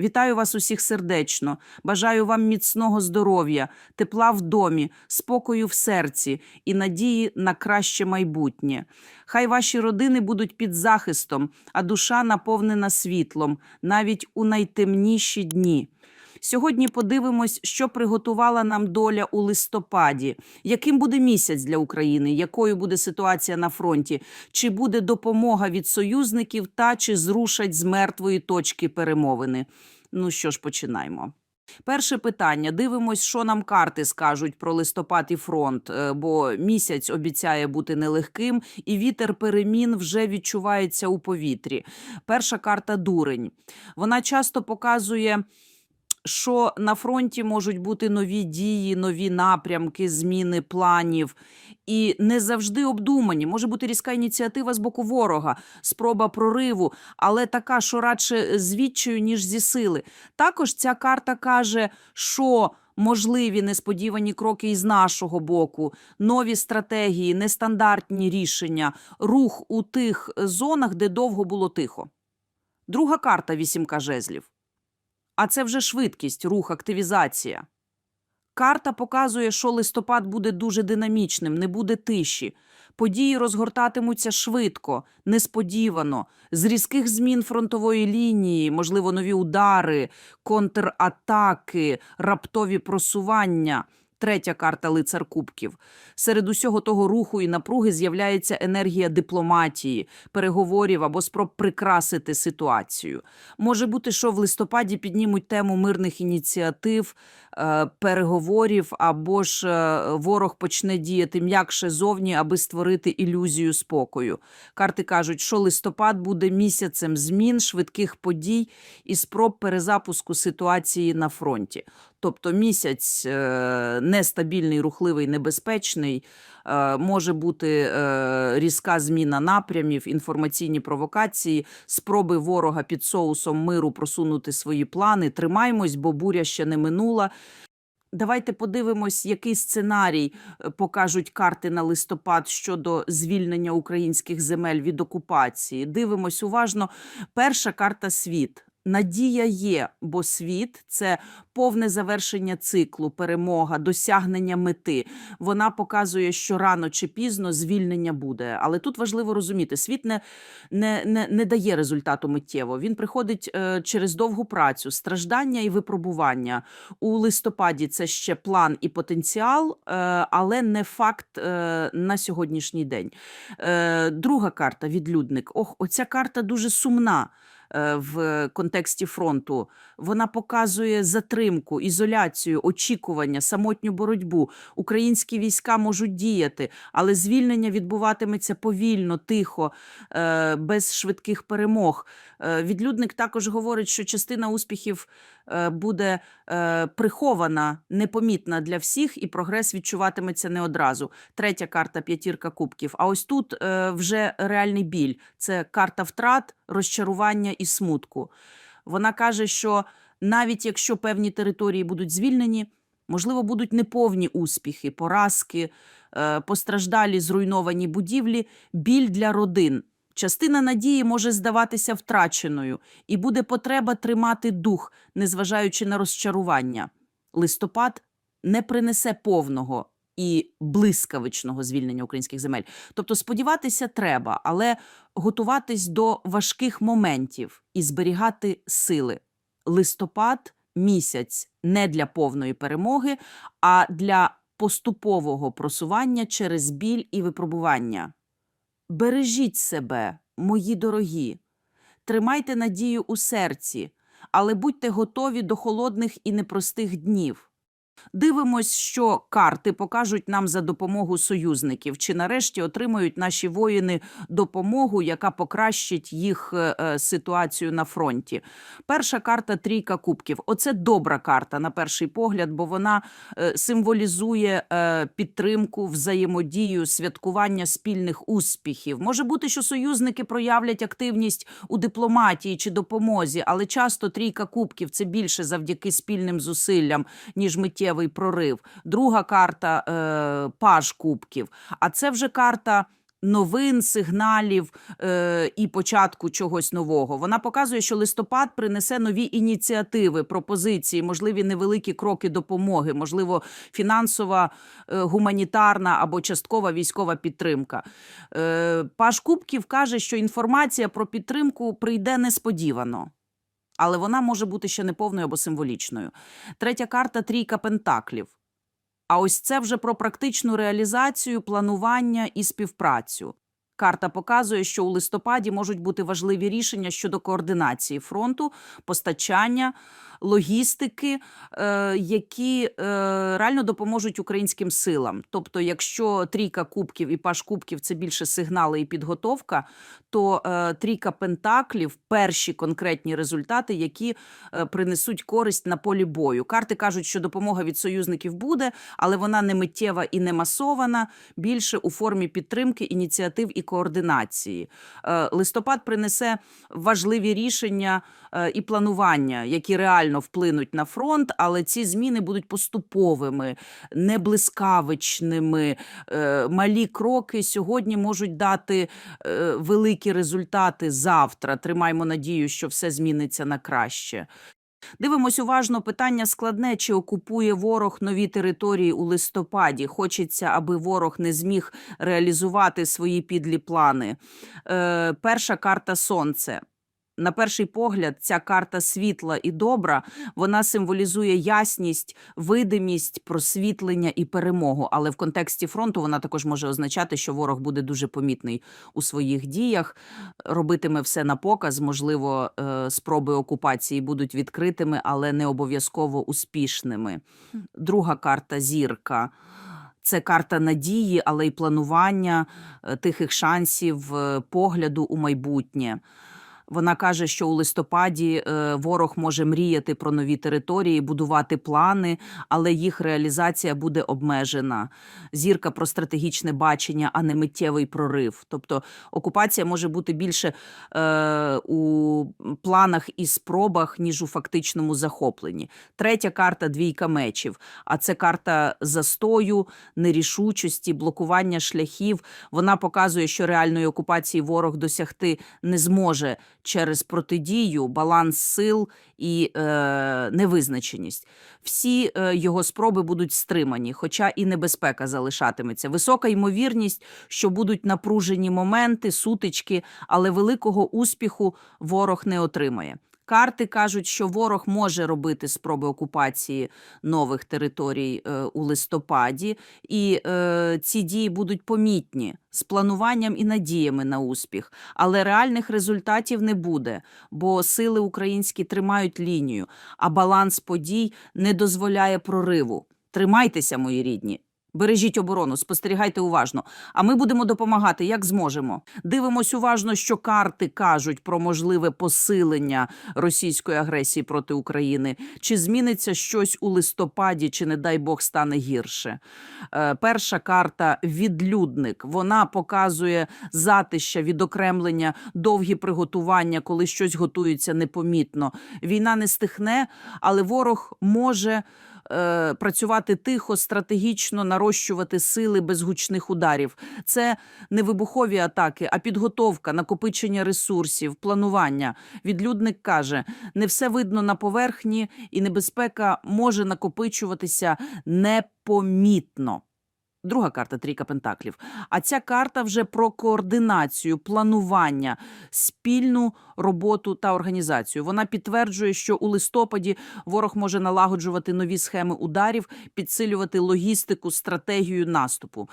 Вітаю вас усіх сердечно. Бажаю вам міцного здоров'я, тепла в домі, спокою в серці і надії на краще майбутнє. Хай ваші родини будуть під захистом, а душа наповнена світлом навіть у найтемніші дні. Сьогодні подивимось, що приготувала нам доля у листопаді, яким буде місяць для України, якою буде ситуація на фронті, чи буде допомога від союзників та чи зрушать з мертвої точки перемовини. Ну що ж, починаємо. Перше питання. Дивимось, що нам карти скажуть про листопад і фронт, е, бо місяць обіцяє бути нелегким, і вітер перемін вже відчувається у повітрі. Перша карта дурень. Вона часто показує. Що на фронті можуть бути нові дії, нові напрямки, зміни планів, і не завжди обдумані. Може бути різка ініціатива з боку ворога, спроба прориву, але така, що радше з ніж зі сили. Також ця карта каже, що можливі несподівані кроки із нашого боку, нові стратегії, нестандартні рішення, рух у тих зонах, де довго було тихо. Друга карта вісімка жезлів. А це вже швидкість, рух, активізація. Карта показує, що листопад буде дуже динамічним, не буде тиші. Події розгортатимуться швидко, несподівано, з різких змін фронтової лінії, можливо, нові удари, контратаки, раптові просування. Третя карта лицар кубків. Серед усього того руху і напруги з'являється енергія дипломатії, переговорів або спроб прикрасити ситуацію. Може бути, що в листопаді піднімуть тему мирних ініціатив, е, переговорів, або ж е, ворог почне діяти м'якше зовні, аби створити ілюзію спокою. Карти кажуть, що листопад буде місяцем змін, швидких подій і спроб перезапуску ситуації на фронті. Тобто місяць е, нестабільний, рухливий, небезпечний, е, може бути е, різка зміна напрямів, інформаційні провокації, спроби ворога під соусом миру просунути свої плани. Тримаймось, бо буря ще не минула. Давайте подивимось, який сценарій покажуть карти на листопад щодо звільнення українських земель від окупації. Дивимось уважно. Перша карта світ. Надія є, бо світ це повне завершення циклу, перемога, досягнення мети. Вона показує, що рано чи пізно звільнення буде. Але тут важливо розуміти, світ не, не, не, не дає результату миттєво. Він приходить е, через довгу працю, страждання і випробування. У листопаді це ще план і потенціал, е, але не факт е, на сьогоднішній день. Е, друга карта відлюдник. Ох, оця карта дуже сумна в контексті фронту. Вона показує затримку, ізоляцію, очікування, самотню боротьбу. Українські війська можуть діяти, але звільнення відбуватиметься повільно, тихо, е, без швидких перемог. Е, Відлюдник також говорить, що частина успіхів е, буде е, прихована, непомітна для всіх, і прогрес відчуватиметься не одразу. Третя карта п'ятірка кубків. А ось тут е, вже реальний біль. Це карта втрат, розчарування і смутку. Вона каже, що навіть якщо певні території будуть звільнені, можливо, будуть неповні успіхи, поразки, е, постраждалі зруйновані будівлі, біль для родин. Частина надії може здаватися втраченою, і буде потреба тримати дух, незважаючи на розчарування. Листопад не принесе повного і блискавичного звільнення українських земель. Тобто сподіватися треба, але готуватись до важких моментів і зберігати сили. Листопад місяць не для повної перемоги, а для поступового просування через біль і випробування. Бережіть себе, мої дорогі, тримайте надію у серці, але будьте готові до холодних і непростих днів. Дивимось, що карти покажуть нам за допомогу союзників, чи нарешті отримають наші воїни допомогу, яка покращить їх е, е, ситуацію на фронті. Перша карта трійка кубків. Оце добра карта на перший погляд, бо вона е, символізує підтримку, взаємодію, святкування спільних успіхів. Може бути, що союзники проявлять активність у дипломатії чи допомозі, але часто трійка кубків це більше завдяки спільним зусиллям, ніж миттєвий прорив. Друга карта е, паж кубків. А це вже карта новин, сигналів е, і початку чогось нового. Вона показує, що листопад принесе нові ініціативи, пропозиції, можливі невеликі кроки допомоги, можливо, фінансова, е, гуманітарна або часткова військова підтримка. Е, Паш Кубків каже, що інформація про підтримку прийде несподівано. Але вона може бути ще неповною або символічною. Третя карта трійка пентаклів. А ось це вже про практичну реалізацію, планування і співпрацю. Карта показує, що у листопаді можуть бути важливі рішення щодо координації фронту, постачання, логістики, е, які е, реально допоможуть українським силам. Тобто, якщо трійка кубків і паш кубків це більше сигнали і підготовка, то е, трійка пентаклів перші конкретні результати, які принесуть користь на полі бою. Карти кажуть, що допомога від союзників буде, але вона не миттєва і не масована, більше у формі підтримки, ініціатив і координації. Е, Листопад принесе важливі рішення е, і планування, які реально вплинуть на фронт, але ці зміни будуть поступовими, не блискавичними. Е, Малі кроки сьогодні можуть дати великі результати завтра. Тримаймо надію, що все зміниться на краще. Дивимось уважно питання складне, чи окупує ворог нові території у листопаді. Хочеться, аби ворог не зміг реалізувати свої підлі плани. Е, перша карта сонце. На перший погляд, ця карта світла і добра, вона символізує ясність, видимість, просвітлення і перемогу. Але в контексті фронту вона також може означати, що ворог буде дуже помітний у своїх діях, робитиме все на показ. Можливо, е, спроби окупації будуть відкритими, але не обов'язково успішними. Друга карта зірка. Це карта надії, але й планування е, тихих шансів, е, погляду у майбутнє. Вона каже, що у листопаді е, ворог може мріяти про нові території, будувати плани, але їх реалізація буде обмежена. Зірка про стратегічне бачення, а не миттєвий прорив. Тобто окупація може бути більше е, у планах і спробах, ніж у фактичному захопленні. Третя карта двійка мечів. А це карта застою, нерішучості, блокування шляхів. Вона показує, що реальної окупації ворог досягти не зможе через протидію, баланс сил і е, невизначеність. Всі е, його спроби будуть стримані, хоча і небезпека залишатиметься. Висока ймовірність, що будуть напружені моменти, сутички, але великого успіху ворог не отримає. Карти кажуть, що ворог може робити спроби окупації нових територій е, у листопаді, і е, ці дії будуть помітні з плануванням і надіями на успіх, але реальних результатів не буде, бо сили українські тримають лінію, а баланс подій не дозволяє прориву. Тримайтеся, мої рідні. Бережіть оборону, спостерігайте уважно. А ми будемо допомагати, як зможемо. Дивимось уважно, що карти кажуть про можливе посилення російської агресії проти України. Чи зміниться щось у листопаді, чи, не дай Бог, стане гірше. Е, перша карта відлюдник. Вона показує затища, відокремлення, довгі приготування, коли щось готується непомітно. Війна не стихне, але ворог може е, працювати тихо, стратегічно, нарощувати сили без гучних ударів. Це не вибухові атаки, а підготовка, накопичення ресурсів, планування. Відлюдник каже: не все видно на поверхні, і небезпека може накопичуватися непомітно. Друга карта трійка пентаклів. А ця карта вже про координацію, планування, спільну роботу та організацію. Вона підтверджує, що у листопаді ворог може налагоджувати нові схеми ударів, підсилювати логістику, стратегію наступу.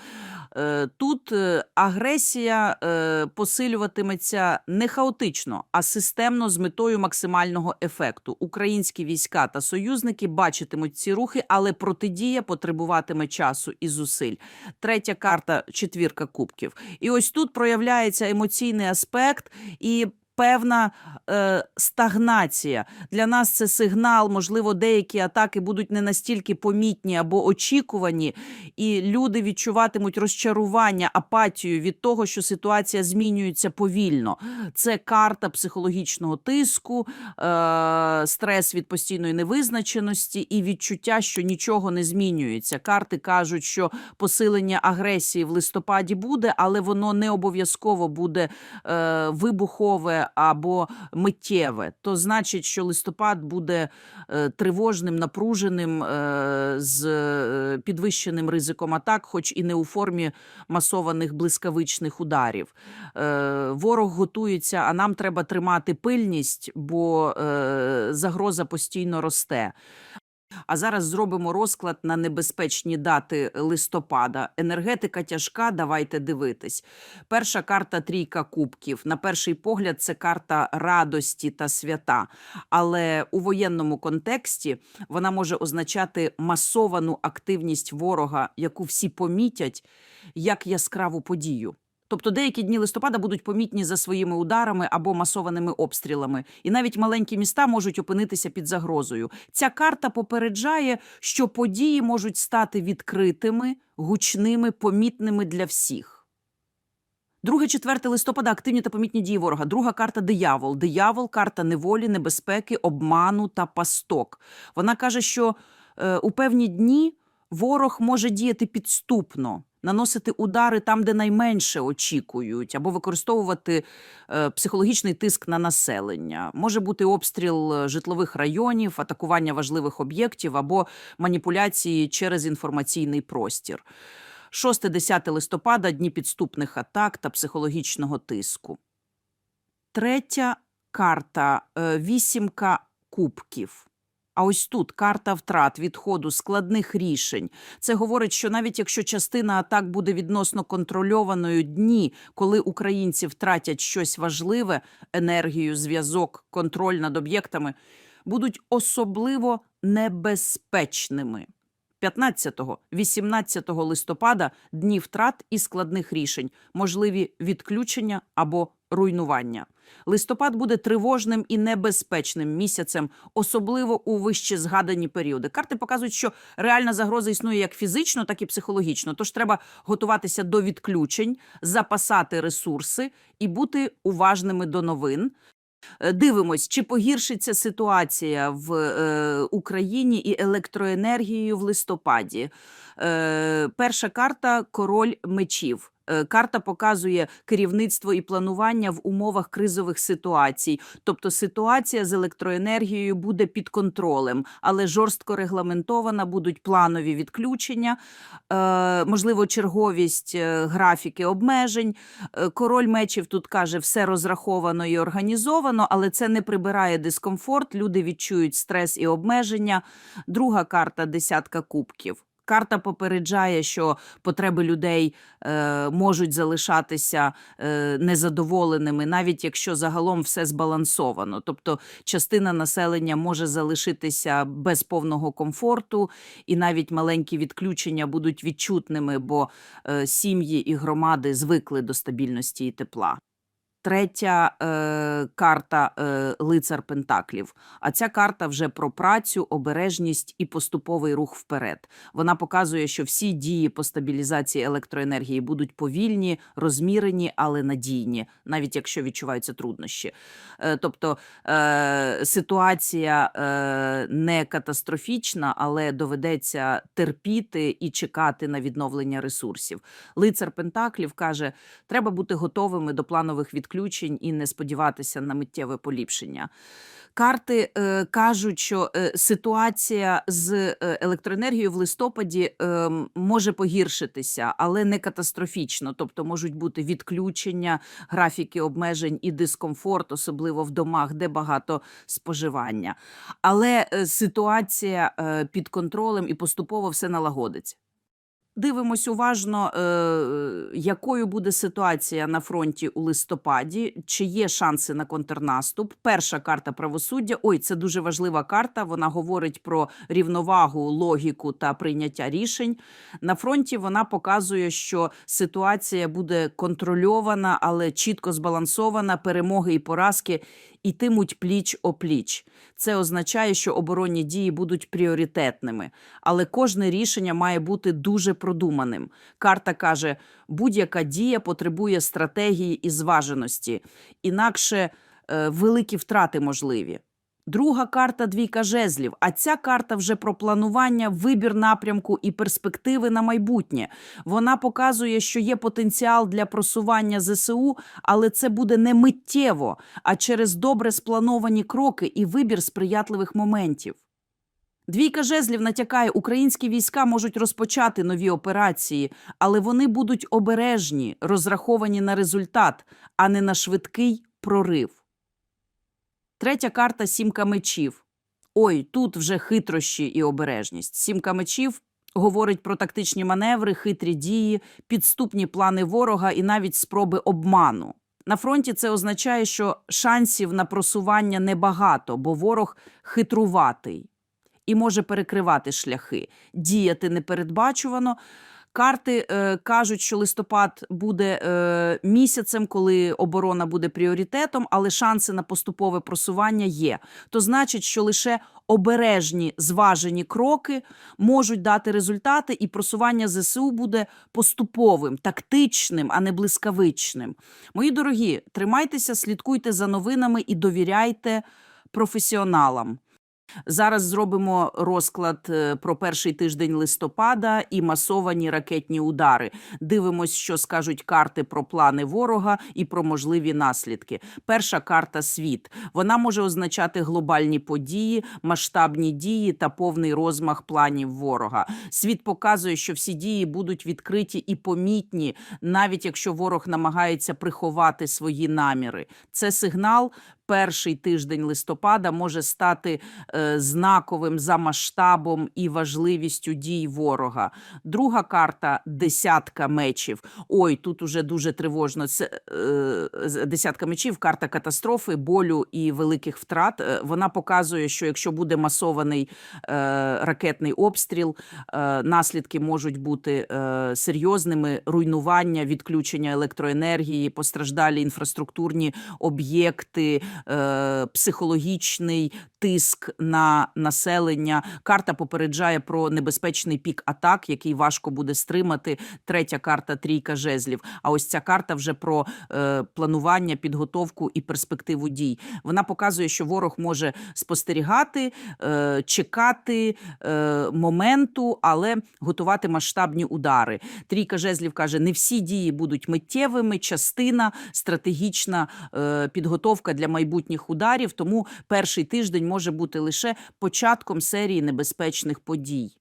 Е, Тут е, агресія е, посилюватиметься не хаотично, а системно з метою максимального ефекту. Українські війська та союзники бачитимуть ці рухи, але протидія потребуватиме часу і зусиль. Третя карта четвірка кубків. І ось тут проявляється емоційний аспект і певна е, стагнація. Для нас це сигнал, можливо, деякі атаки будуть не настільки помітні або очікувані, і люди відчуватимуть розчарування, апатію від того, що ситуація змінюється повільно. Це карта психологічного тиску, е, стрес від постійної невизначеності і відчуття, що нічого не змінюється. Карти кажуть, що посилення агресії в листопаді буде, але воно не обов'язково буде е, вибухове або миттєве. То значить, що листопад буде е, тривожним, напруженим, е, з е, підвищеним ризиком атак, хоч і не у формі масованих блискавичних ударів. Ворог готується, а нам треба тримати пильність, бо загроза постійно росте. А зараз зробимо розклад на небезпечні дати листопада. Енергетика тяжка, давайте дивитись. Перша карта трійка кубків. На перший погляд, це карта радості та свята. Але у воєнному контексті вона може означати масовану активність ворога, яку всі помітять як яскраву подію. Тобто деякі дні листопада будуть помітні за своїми ударами або масованими обстрілами, і навіть маленькі міста можуть опинитися під загрозою. Ця карта попереджає, що події можуть стати відкритими, гучними, помітними для всіх. Друге, 4 листопада активні та помітні дії ворога. Друга карта диявол. Диявол карта неволі, небезпеки, обману та пасток. Вона каже, що е, у певні дні ворог може діяти підступно, наносити удари там, де найменше очікують, або використовувати е, психологічний тиск на населення. Може бути обстріл е, житлових районів, атакування важливих об'єктів або маніпуляції через інформаційний простір. 6-10 листопада дні підступних атак та психологічного тиску. Третя карта е, вісімка кубків. А ось тут карта втрат, відходу, складних рішень. Це говорить, що навіть якщо частина атак буде відносно контрольованою дні, коли українці втратять щось важливе, енергію, зв'язок, контроль над об'єктами, будуть особливо небезпечними. 15-18 листопада дні втрат і складних рішень, можливі відключення або руйнування. Листопад буде тривожним і небезпечним місяцем, особливо у вище згадані періоди. Карти показують, що реальна загроза існує як фізично, так і психологічно. Тож треба готуватися до відключень, запасати ресурси і бути уважними до новин. Е, Дивимось, чи погіршиться ситуація в е, Україні і електроенергією в листопаді. Е, перша карта король мечів. Е, Карта показує керівництво і планування в умовах кризових ситуацій. Тобто ситуація з електроенергією буде під контролем, але жорстко регламентована, будуть планові відключення, е, можливо, черговість графіки обмежень. Король мечів тут каже, все розраховано і організовано, але це не прибирає дискомфорт. Люди відчують стрес і обмеження. Друга карта десятка кубків. Карта попереджає, що потреби людей е, можуть залишатися е, незадоволеними, навіть якщо загалом все збалансовано. Тобто частина населення може залишитися без повного комфорту, і навіть маленькі відключення будуть відчутними, бо е, сім'ї і громади звикли до стабільності і тепла. Третя е, карта е, лицар Пентаклів. А ця карта вже про працю, обережність і поступовий рух вперед. Вона показує, що всі дії по стабілізації електроенергії будуть повільні, розмірені, але надійні, навіть якщо відчуваються труднощі. Е, тобто е, ситуація е, не катастрофічна, але доведеться терпіти і чекати на відновлення ресурсів. Лицар Пентаклів каже, треба бути готовими до планових відключень і не сподіватися на миттєве поліпшення. Карти е, кажуть, що е, ситуація з е, електроенергією в листопаді е, може погіршитися, але не катастрофічно. Тобто можуть бути відключення, графіки обмежень і дискомфорт, особливо в домах, де багато споживання. Але е, ситуація е, під контролем і поступово все налагодиться. Дивимось уважно, е, якою буде ситуація на фронті у листопаді, чи є шанси на контрнаступ. Перша карта правосуддя. Ой, це дуже важлива карта. Вона говорить про рівновагу, логіку та прийняття рішень. На фронті вона показує, що ситуація буде контрольована, але чітко збалансована. Перемоги і поразки йтимуть пліч опліч. Це означає, що оборонні дії будуть пріоритетними, але кожне рішення має бути дуже продуманим. Карта каже, будь-яка дія потребує стратегії і зваженості, інакше е, великі втрати можливі. Друга карта двійка жезлів. А ця карта вже про планування, вибір напрямку і перспективи на майбутнє. Вона показує, що є потенціал для просування ЗСУ, але це буде не миттєво, а через добре сплановані кроки і вибір сприятливих моментів. Двійка жезлів натякає, українські війська можуть розпочати нові операції, але вони будуть обережні, розраховані на результат, а не на швидкий прорив. Третя карта сімка мечів. Ой, тут вже хитрощі і обережність. Сімка мечів говорить про тактичні маневри, хитрі дії, підступні плани ворога і навіть спроби обману. На фронті це означає, що шансів на просування небагато, бо ворог хитруватий і може перекривати шляхи, діяти непередбачувано. Карти е, кажуть, що листопад буде е, місяцем, коли оборона буде пріоритетом, але шанси на поступове просування є. То значить, що лише обережні зважені кроки можуть дати результати, і просування ЗСУ буде поступовим, тактичним, а не блискавичним. Мої дорогі, тримайтеся, слідкуйте за новинами і довіряйте професіоналам. Зараз зробимо розклад е, про перший тиждень листопада і масовані ракетні удари. Дивимось, що скажуть карти про плани ворога і про можливі наслідки. Перша карта світ. Вона може означати глобальні події, масштабні дії та повний розмах планів ворога. Світ показує, що всі дії будуть відкриті і помітні, навіть якщо ворог намагається приховати свої наміри. Це сигнал. Перший тиждень листопада може стати е, знаковим за масштабом і важливістю дій ворога. Друга карта десятка мечів. Ой, тут уже дуже тривожно. Це е, десятка мечів, карта катастрофи, болю і великих втрат. Е, Вона показує, що якщо буде масований ракетний обстріл, наслідки можуть бути серйозними: руйнування, відключення електроенергії, постраждалі інфраструктурні об'єкти, е, психологічний тиск на населення. Карта попереджає про небезпечний пік атак, який важко буде стримати. Третя карта трійка жезлів. А ось ця карта вже про е, планування, підготовку і перспективу дій. Вона показує, що ворог може спостерігати, е, чекати е, моменту, але готувати масштабні удари. Трійка жезлів каже: не всі дії будуть миттєвими, частина стратегічна е, підготовка для майбутніх ударів. Тому перший тиждень може бути лише початком серії небезпечних подій.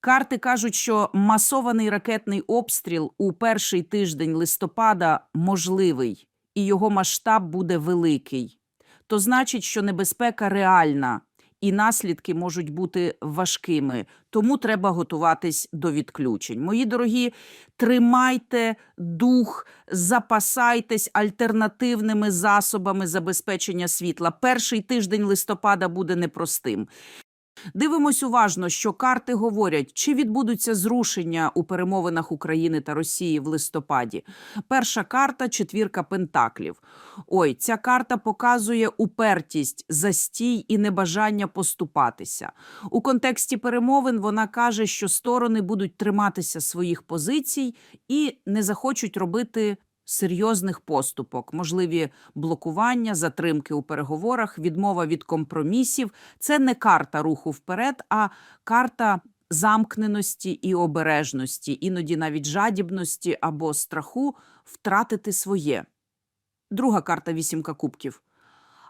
Карти кажуть, що масований ракетний обстріл у перший тиждень листопада можливий, і його масштаб буде великий. То значить, що небезпека реальна, і наслідки можуть бути важкими. Тому треба готуватись до відключень. Мої дорогі, тримайте дух, запасайтесь альтернативними засобами забезпечення світла. Перший тиждень листопада буде непростим. Дивимось уважно, що карти говорять, чи відбудуться зрушення у перемовинах України та Росії в листопаді. Перша карта четвірка пентаклів. Ой, ця карта показує упертість, застій і небажання поступатися. У контексті перемовин вона каже, що сторони будуть триматися своїх позицій і не захочуть робити серйозних поступок, можливі блокування, затримки у переговорах, відмова від компромісів. Це не карта руху вперед, а карта замкненості і обережності, іноді навіть жадібності або страху втратити своє. Друга карта вісімка кубків.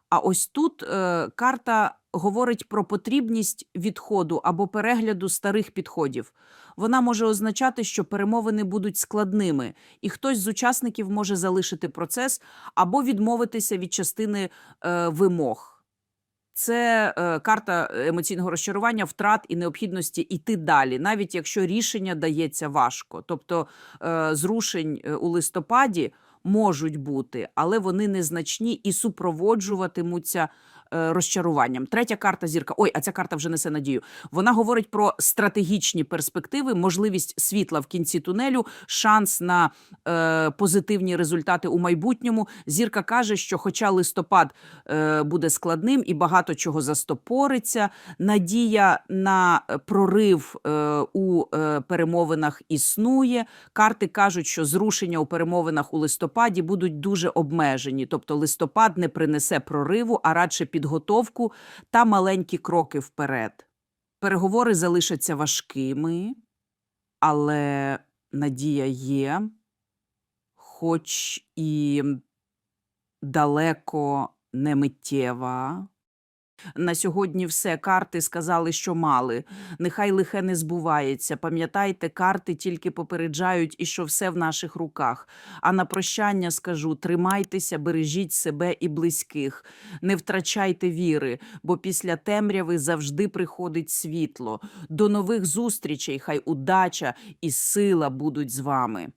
А ось тут е, карта говорить про потрібність відходу або перегляду старих підходів. Вона може означати, що перемовини будуть складними, і хтось з учасників може залишити процес або відмовитися від частини е, вимог. Це е, карта емоційного розчарування, втрат і необхідності йти далі, навіть якщо рішення дається важко. Тобто е, зрушень е, у листопаді можуть бути, але вони незначні і супроводжуватимуться розчаруванням. Третя карта зірка. Ой, а ця карта вже несе надію. Вона говорить про стратегічні перспективи, можливість світла в кінці тунелю, шанс на е, позитивні результати у майбутньому. Зірка каже, що, хоча листопад е, буде складним і багато чого застопориться, надія на е, прорив е, у е, перемовинах існує. Карти кажуть, що зрушення у перемовинах у листопаді будуть дуже обмежені. Тобто листопад не принесе прориву, а радше підготовку та маленькі кроки вперед. Переговори залишаться важкими, але надія є, хоч і далеко не миттєва. На сьогодні все. Карти сказали, що мали. Нехай лихе не збувається. Пам'ятайте, карти тільки попереджають, і що все в наших руках. А на прощання скажу: тримайтеся, бережіть себе і близьких, не втрачайте віри, бо після темряви завжди приходить світло. До нових зустрічей, хай удача і сила будуть з вами.